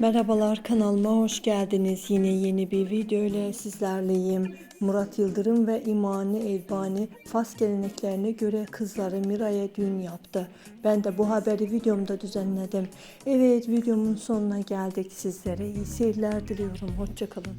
Merhabalar kanalıma hoş geldiniz. Yine yeni bir video ile sizlerleyim. Murat Yıldırım ve İmani Elbani Fas geleneklerine göre kızları Mira'ya düğün yaptı. Ben de bu haberi videomda düzenledim. Evet videomun sonuna geldik. Sizlere iyi seyirler diliyorum. Hoşçakalın.